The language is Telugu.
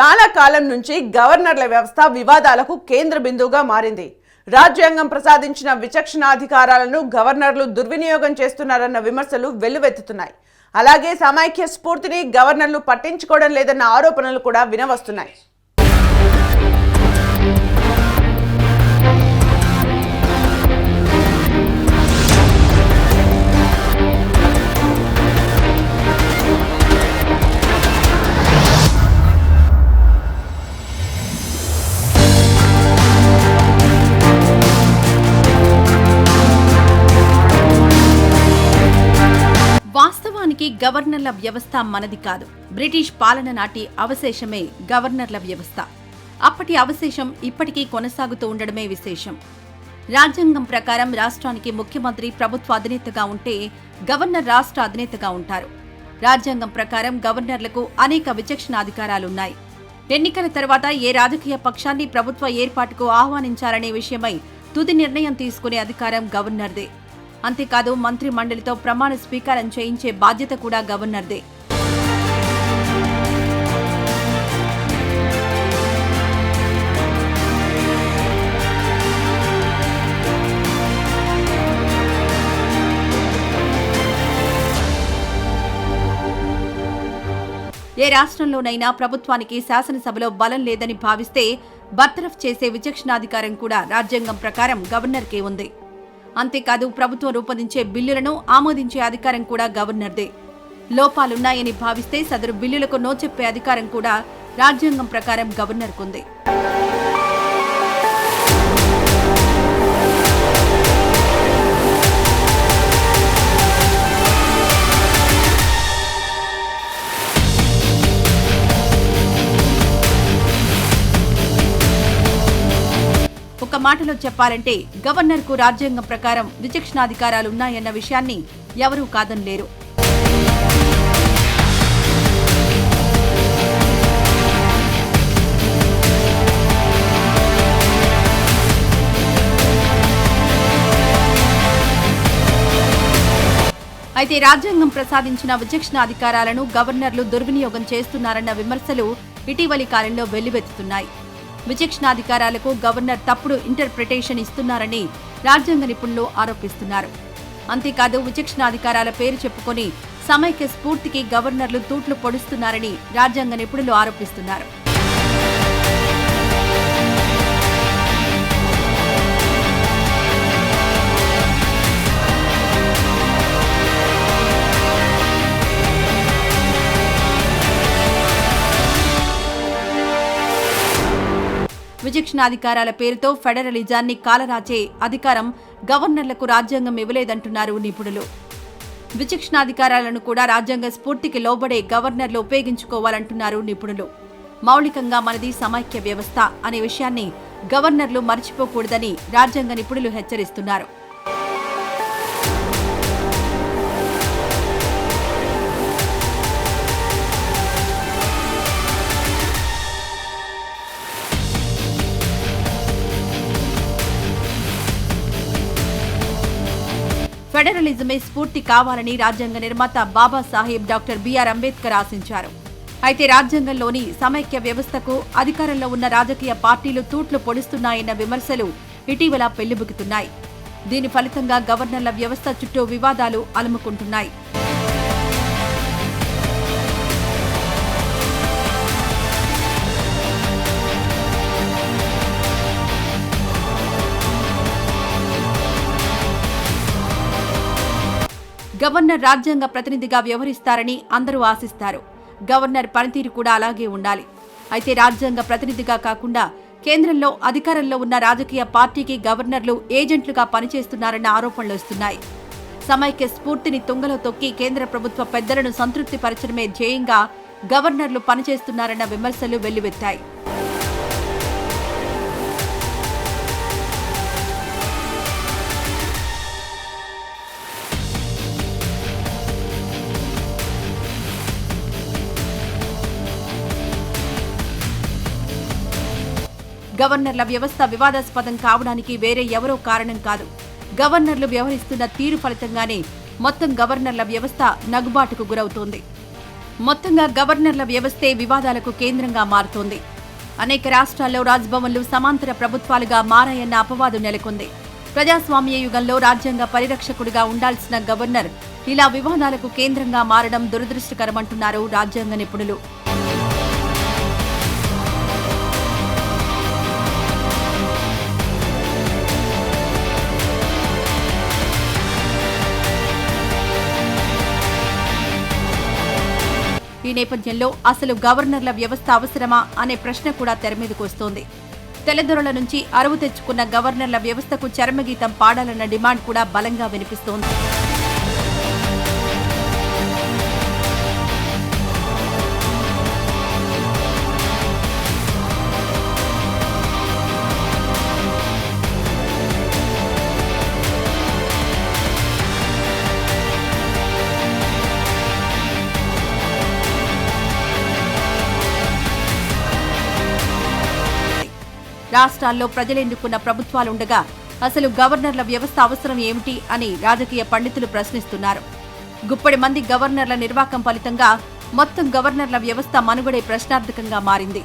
చాలా కాలం నుంచి గవర్నర్ల వ్యవస్థ వివాదాలకు కేంద్ర బిందువుగా మారింది. రాజ్యాంగం ప్రసాదించిన విచక్షణాధికారాలను గవర్నర్లు దుర్వినియోగం చేస్తున్నారన్న విమర్శలు వెల్లువెత్తుతున్నాయి. అలాగే సమైక్య స్ఫూర్తిని గవర్నర్లు పట్టించుకోవడం లేదన్న ఆరోపణలు కూడా వినవస్తున్నాయి. వాస్తవానికి గవర్నర్ల వ్యవస్థ మనది కాదు. బ్రిటిష్ పాలన నాటి అవశేషమే గవర్నర్ల వ్యవస్థ. అప్పటి అవశేషం ఇప్పటికీ కొనసాగుతూ ఉండడమే విశేషం. రాజ్యాంగం ప్రకారం రాష్ట్రానికి ముఖ్యమంత్రి ప్రభుత్వ అధినేతగా ఉంటే గవర్నర్ రాష్ట్ర అధినేతగా ఉంటారు. రాజ్యాంగం ప్రకారం గవర్నర్లకు అనేక విచక్షణాధికారాలున్నాయి. ఎన్నికల తర్వాత ఏ రాజకీయ పక్షాన్ని ప్రభుత్వ ఏర్పాటుకు ఆహ్వానించారనే విషయమై తుది నిర్ణయం తీసుకునే అధికారం గవర్నర్దే. అంతేకాదు మంత్రి మండలితో ప్రమాణ స్వీకారం చేయించే బాధ్యత కూడా గవర్నర్దే. ఏ రాష్ట్రంలోనైనా ప్రభుత్వానికి శాసనసభలో బలం లేదని భావిస్తే బర్తరఫ్ చేసే విచక్షణాధికారం కూడా రాజ్యాంగం ప్రకారం గవర్నర్కే ఉంది. అంతేకాదు ప్రభుత్వం రూపొందించే బిల్లులను ఆమోదించే అధికారం కూడా గవర్నర్దే. లోపాలున్నాయని భావిస్తే సదరు బిల్లులకు నో చెప్పే అధికారం కూడా రాజ్యాంగం ప్రకారం గవర్నర్కుంది. మాటలో చెప్పాలంటే గవర్నర్కు రాజ్యాంగం ప్రకారం విచక్షణాధికారాలున్నాయన్న విషయాన్ని ఎవరూ కాదనలేరు. అయితే రాజ్యాంగం ప్రసాదించిన విచక్షణ అధికారాలను గవర్నర్లు దుర్వినియోగం చేస్తున్నారన్న విమర్శలు ఇటీవలి కాలంలో వెల్లువెత్తుతున్నాయి. విచక్షణాధికారాలకు గవర్నర్ తప్పుడు ఇంటర్ప్రిటేషన్ ఇస్తున్నారని రాజ్యాంగ నిపుణులు ఆరోపిస్తున్నారు. అంతేకాదు విచక్షణాధికారాల పేరు చెప్పుకొని సమైక్య స్ఫూర్తికి గవర్నర్లు తూట్లు పొడుస్తున్నారని రాజ్యాంగ నిపుణులు ఆరోపిస్తున్నారు. శాసనాధికారాల పేరుతో ఫెడరలిజాన్ని కాలరాచే అధికారం గవర్నర్లకు రాజ్యాంగం ఇవ్వలేదంటున్నారు నిపుణులు. విచక్షణాధికారాలను కూడా రాజ్యాంగ స్ఫూర్తికి లోబడే గవర్నర్లు ఉపయోగించుకోవాలంటున్నారు నిపుణులు. మౌలికంగా మనది సమైక్య వ్యవస్థ అనే విషయాన్ని గవర్నర్లు మర్చిపోకూడదని రాజ్యాంగ నిపుణులు హెచ్చరిస్తున్నారు. ఫెడరలిజమే స్ఫూర్తి కావాలని రాజ్యాంగ నిర్మాత బాబాసాహెబ్ డాక్టర్ బిఆర్ అంబేద్కర్ ఆశించారు. అయితే రాజ్యాంగంలోని సమైక్య వ్యవస్థకు అధికారంలో ఉన్న రాజకీయ పార్టీలు తూట్లు పొడుస్తున్నాయన్న విమర్శలు ఇటీవల పెళ్ళిబుకుతున్నాయి. దీని ఫలితంగా గవర్నర్ల వ్యవస్థ చుట్టూ వివాదాలు అలుముకుంటున్నాయి. గవర్నర్ రాజ్యాంగ ప్రతినిధిగా వ్యవహరిస్తారని అందరూ ఆశిస్తారు. గవర్నర్ పనితీరు కూడా అలాగే ఉండాలి. అయితే రాజ్యాంగ ప్రతినిధిగా కాకుండా కేంద్రంలో అధికారంలో ఉన్న రాజకీయ పార్టీకి గవర్నర్లు ఏజెంట్లుగా పనిచేస్తున్నారన్న ఆరోపణలు వస్తున్నాయి. సమైక్య స్ఫూర్తిని తుంగలో తొక్కి కేంద్ర ప్రభుత్వ పెద్దలను సంతృప్తిపరచడమే ధ్యేయంగా గవర్నర్లు పనిచేస్తున్నారన్న విమర్శలు వెల్లువెత్తాయి. గవర్నర్ల వ్యవస్థ వివాదాస్పదం కావడానికి వేరే ఎవరో కారణం కాదు. గవర్నర్లు వ్యవహరిస్తున్న తీరు ఫలితంగానే మొత్తం గవర్నర్ల వ్యవస్థ నగుబాటుకు గురవుతోంది. మొత్తంగా గవర్నర్ల వ్యవస్థే వివాదాలకు కేంద్రంగా మారుతోంది. అనేక రాష్ట్రాల్లో రాజ్భవన్లు సమాంతర ప్రభుత్వాలుగా మారాయన్న అపవాదు నెలకొంది. ప్రజాస్వామ్య యుగంలో రాజ్యాంగ పరిరక్షకుడిగా ఉండాల్సిన గవర్నర్ ఇలా వివాదాలకు కేంద్రంగా మారడం దురదృష్టకరమంటున్నారు రాజ్యాంగ నిపుణులు. ఈ నేపథ్యంలో అసలు గవర్నర్ల వ్యవస్థ అవసరమా అనే ప్రశ్న కూడా తెరమీదకు వస్తోంది. తెల్లదొరల నుంచి అరువు తెచ్చుకున్న గవర్నర్ల వ్యవస్థకు చరమగీతం పాడాలన్న డిమాండ్ కూడా బలంగా వినిపిస్తోంది. రాష్ట్రాల్లో ప్రజలెన్నుకున్న ప్రభుత్వాలుండగా అసలు గవర్నర్ల వ్యవస్థ అవసరం ఏమిటి అని రాజకీయ పండితులు ప్రశ్నిస్తున్నారు. గుప్పడి మంది గవర్నర్ల నిర్వాకం ఫలితంగా మొత్తం గవర్నర్ల వ్యవస్థ మనుగడే ప్రశ్నార్థకంగా మారింది.